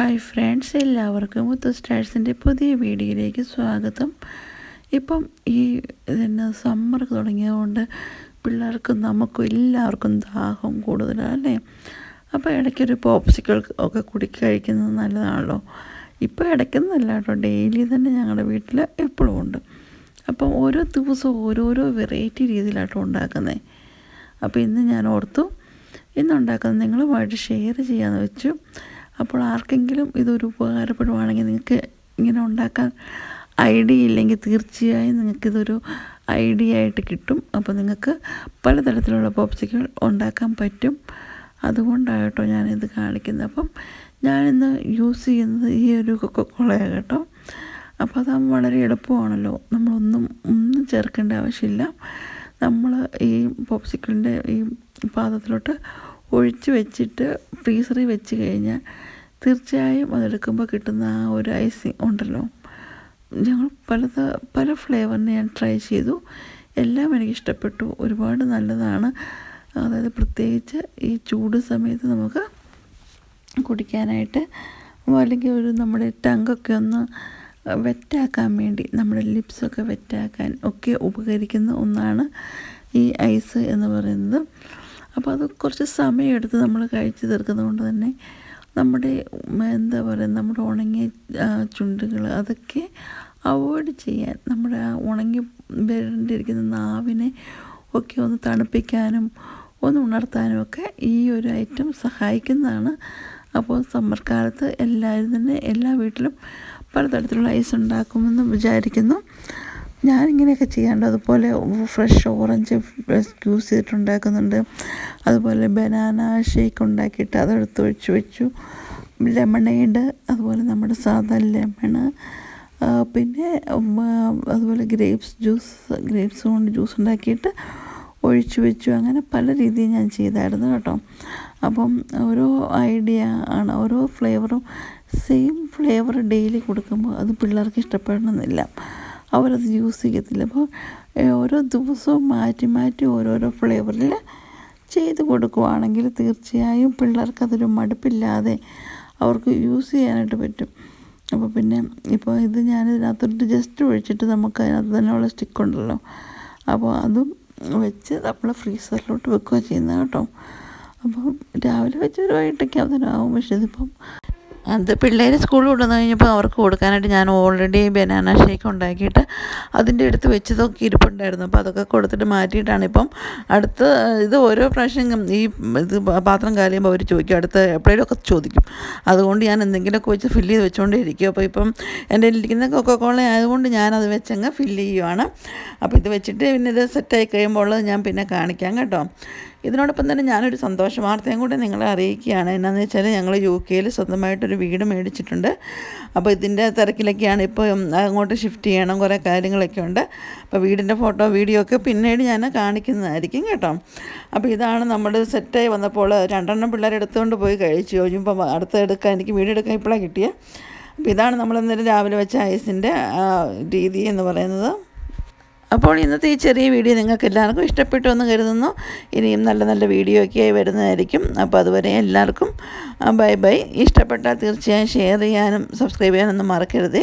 Hi friends എല്ലാവർക്കും മുത്തു സ്റ്റാഴ്സിന്റെ പുതിയ വീഡിയോയിലേക്ക് സ്വാഗതം. ഇപ്പം ഈ പിന്നെ സമ്മർ തുടങ്ങിയതുകൊണ്ട് പിള്ളേർക്കും നമുക്കും എല്ലാവർക്കും ദാഹം കൂടുതലാണ് അല്ലേ? അപ്പോൾ ഇടയ്ക്കൊരു പോപ്സിക്കൾ ഒക്കെ കുടി കഴിക്കുന്നത് നല്ലതാണല്ലോ. ഇപ്പോൾ ഇടയ്ക്കൊന്നല്ല കേട്ടോ ഡെയിലി തന്നെ ഞങ്ങളുടെ വീട്ടിൽ എപ്പോഴും ഉണ്ട്. അപ്പം ഓരോ ദിവസവും ഓരോരോ വെറൈറ്റി രീതിയിലാട്ടോ ഉണ്ടാക്കുന്നത് അപ്പോൾ ഇന്ന് ഞാൻ ഓർത്തു ഇന്നുണ്ടാക്കുന്നത് നിങ്ങളുമായിട്ട് ഷെയർ ചെയ്യാമെന്ന് വെച്ചു. അപ്പോൾ ആർക്കെങ്കിലും ഇതൊരു ഉപകാരപ്പെടുവാണെങ്കിൽ നിങ്ങൾക്ക് ഇങ്ങനെ ഉണ്ടാക്കാൻ ഐഡിയ ഇല്ലെങ്കിൽ തീർച്ചയായും നിങ്ങൾക്കിതൊരു ഐഡിയ ആയിട്ട് കിട്ടും. അപ്പോൾ നിങ്ങൾക്ക് പലതരത്തിലുള്ള പോപ്സിക്കൾ ഉണ്ടാക്കാൻ പറ്റും. അതുകൊണ്ടായിട്ടോ ഞാനിത് കാണിക്കുന്നത്. അപ്പം ഞാനിന്ന് യൂസ് ചെയ്യുന്നത് ഈ ഒരു കൊക്കക്കോളയാണ് കേട്ടോ. അപ്പോൾ അത് വളരെ എളുപ്പമാണല്ലോ. നമ്മളൊന്നും ഒന്നും ചേർക്കേണ്ട ആവശ്യമില്ല. നമ്മൾ ഈ പോപ്സിക്കിളിന്റെ ഈ പാത്രത്തിലോട്ട് ഒഴിച്ച് വെച്ചിട്ട് ഫ്രീസറിൽ വെച്ച് കഴിഞ്ഞാൽ തീർച്ചയായും അതെടുക്കുമ്പോൾ കിട്ടുന്ന ആ ഒരു ഐസിങ് ഉണ്ടല്ലോ. ഞങ്ങൾ പല പല ഫ്ലേവറിന് ഞാൻ ട്രൈ ചെയ്തു. എല്ലാം എനിക്ക് ഇഷ്ടപ്പെട്ടു ഒരുപാട് നല്ലതാണ്. അതായത് പ്രത്യേകിച്ച് ഈ ചൂട് സമയത്ത് നമുക്ക് കുടിക്കാനായിട്ട് അല്ലെങ്കിൽ ഒരു നമ്മുടെ ടങ്കൊക്കെ ഒന്ന് വെറ്റാക്കാൻ വേണ്ടി നമ്മുടെ ലിപ്സൊക്കെ വെറ്റാക്കാൻ ഒക്കെ ഉപകരിക്കുന്ന ഒന്നാണ് ഈ ഐസ് എന്ന് പറയുന്നത്. അപ്പോൾ അത് കുറച്ച് സമയമെടുത്ത് നമ്മൾ കഴിച്ച് തീർക്കുന്നത് കൊണ്ട് തന്നെ നമ്മുടെ എന്താ പറയുക നമ്മുടെ ഉണങ്ങിയ ചുണ്ടുകൾ അതൊക്കെ അവോയ്ഡ് ചെയ്യാൻ നമ്മുടെ ആ ഉണങ്ങി വരേണ്ടിയിരിക്കുന്ന നാവിനെ ഒക്കെ ഒന്ന് തണുപ്പിക്കാനും ഒന്ന് ഉണർത്താനും ഒക്കെ ഈ ഒരു ഐറ്റം സഹായിക്കുന്നതാണ്. അപ്പോൾ സമ്മർ കാലത്ത് എല്ലാവരും തന്നെ എല്ലാ വീട്ടിലും പലതരത്തിലുള്ള ഐസ് ഉണ്ടാക്കുമെന്ന് വിചാരിക്കുന്നു. ഞാനിങ്ങനെയൊക്കെ ചെയ്യാറുണ്ട്. അതുപോലെ ഫ്രഷ് ഓറഞ്ച് ജ്യൂസ് ചെയ്തിട്ടുണ്ടാക്കുന്നുണ്ട് അതുപോലെ ബനാന ഷേക്ക് ഉണ്ടാക്കിയിട്ട് അതെടുത്ത് ഒഴിച്ച് വെച്ചു. ലെമണേഡ് അതുപോലെ നമ്മുടെ സാധാ ലെമണ് പിന്നെ അതുപോലെ ഗ്രേപ്സ് ജ്യൂസ് ഗ്രേപ്സ് കൊണ്ട് ജ്യൂസ് ഉണ്ടാക്കിയിട്ട് ഒഴിച്ചു വെച്ചു. അങ്ങനെ പല രീതിയിൽ ഞാൻ ചെയ്തായിരുന്നു കേട്ടോ. അപ്പം ഓരോ ഐഡിയ ആണ് ഓരോ ഫ്ലേവറും സെയിം ഫ്ലേവർ ഡെയിലി കൊടുക്കുമ്പോൾ അത് പിള്ളേർക്ക് ഇഷ്ടപ്പെടണമെന്നില്ല. അവരത് യൂസ് ചെയ്യത്തില്ല. അപ്പോൾ ഓരോ ദിവസവും മാറ്റി മാറ്റി ഓരോരോ ഫ്ലേവറിൽ ചെയ്ത് കൊടുക്കുവാണെങ്കിൽ തീർച്ചയായും പിള്ളേർക്ക് അതൊരു മടുപ്പില്ലാതെ അവർക്ക് യൂസ് ചെയ്യാനായിട്ട് പറ്റും. അപ്പോൾ പിന്നെ ഇപ്പോൾ ഇത് ഞാൻ ഇതിനകത്തോട്ട് ജസ്റ്റ് ഒഴിച്ചിട്ട് നമുക്ക് അതിനകത്ത് സ്റ്റിക്ക് ഉണ്ടല്ലോ. അപ്പോൾ അതും വെച്ച് നമ്മൾ ഫ്രീസറിലോട്ട് വെക്കുക ചെയ്യുന്നത് കേട്ടോ. അപ്പം രാവിലെ വെച്ച് ഒരു വൈകിട്ടൊക്കെ അതിനാവും പക്ഷേ ഇതിപ്പം അത് പിള്ളേർ സ്കൂളിൽ വിടുന്ന കഴിഞ്ഞപ്പോൾ അവർക്ക് കൊടുക്കാനായിട്ട് ഞാൻ ഓൾറെഡി ബനാന ഷേക്ക് ഉണ്ടാക്കിയിട്ട് അതിന്റെ അടുത്ത് വെച്ചതൊക്കെ ഇരിപ്പുണ്ടായിരുന്നു. അപ്പോൾ അതൊക്കെ കൊടുത്തിട്ട് മാറ്റിയിട്ടാണ് ഇപ്പം അടുത്ത് ഇത് ഓരോ പ്രാവശ്യം ഈ ഇത് പാത്രം കാലിയുമ്പോൾ അവർ ചോദിക്കും അടുത്ത് എപ്പോഴേലൊക്കെ ചോദിക്കും. അതുകൊണ്ട് ഞാൻ എന്തെങ്കിലുമൊക്കെ വെച്ച് ഫില്ല് ചെയ്ത് വെച്ചുകൊണ്ടേ ഇരിക്കും അപ്പോൾ ഇപ്പം എന്റെ ഇരിക്കുന്ന കൊക്കോ കോള ആയതുകൊണ്ട് ഞാനത് വെച്ചങ്ങ് ഫില്ല് ചെയ്യുവാണ്. അപ്പോൾ ഇത് വെച്ചിട്ട് പിന്നെ ഇത് സെറ്റായി കഴിയുമ്പോൾ ഞാൻ പിന്നെ കാണിക്കാം കേട്ടോ. ഇതിനോടൊപ്പം തന്നെ ഞാനൊരു സന്തോഷ വാർത്തയും കൂടെ നിങ്ങളെ അറിയിക്കുകയാണ്. എന്നാന്ന് വെച്ചാൽ ഞങ്ങൾ യു കെയിൽ സ്വന്തമായിട്ടൊരു വീട് മേടിച്ചിട്ടുണ്ട്. അപ്പോൾ ഇതിന്റെ തിരക്കിലൊക്കെയാണ് ഇപ്പോൾ അങ്ങോട്ട് ഷിഫ്റ്റ് ചെയ്യണം കുറേ കാര്യങ്ങളൊക്കെ ഉണ്ട്. അപ്പോൾ വീടിന്റെ ഫോട്ടോ വീഡിയോ ഒക്കെ പിന്നീട് ഞാൻ കാണിക്കുന്നതായിരിക്കും കേട്ടോ. അപ്പോൾ ഇതാണ് നമ്മൾ സെറ്റായി വന്നപ്പോൾ രണ്ടെണ്ണം പിള്ളേരെ എടുത്തുകൊണ്ട് പോയി കഴിച്ചു. കഴിഞ്ഞപ്പോൾ അടുത്ത് എടുക്കാൻ എനിക്ക് വീട് എടുക്കാൻ ഇപ്പോഴാണ് കിട്ടിയത് അപ്പോൾ ഇതാണ് നമ്മൾ ഇന്നലെ രാവിലെ വെച്ച ഐസിന്റെ രീതി എന്ന് പറയുന്നത്. അപ്പോൾ ഇന്നത്തെ ഈ ചെറിയ വീഡിയോ നിങ്ങൾക്ക് എല്ലാവർക്കും ഇഷ്ടപ്പെട്ടു എന്ന് കരുതുന്നു. ഇനിയും നല്ല നല്ല വീഡിയോ ഒക്കെ വരുന്നതായിരിക്കും. അപ്പോൾ അതുവരെ എല്ലാവർക്കും ബൈ ബൈ. ഇഷ്ടപ്പെട്ടാൽ തീർച്ചയായും ഷെയർ ചെയ്യാനും സബ്സ്ക്രൈബ് ചെയ്യാനൊന്നും മറക്കരുത്.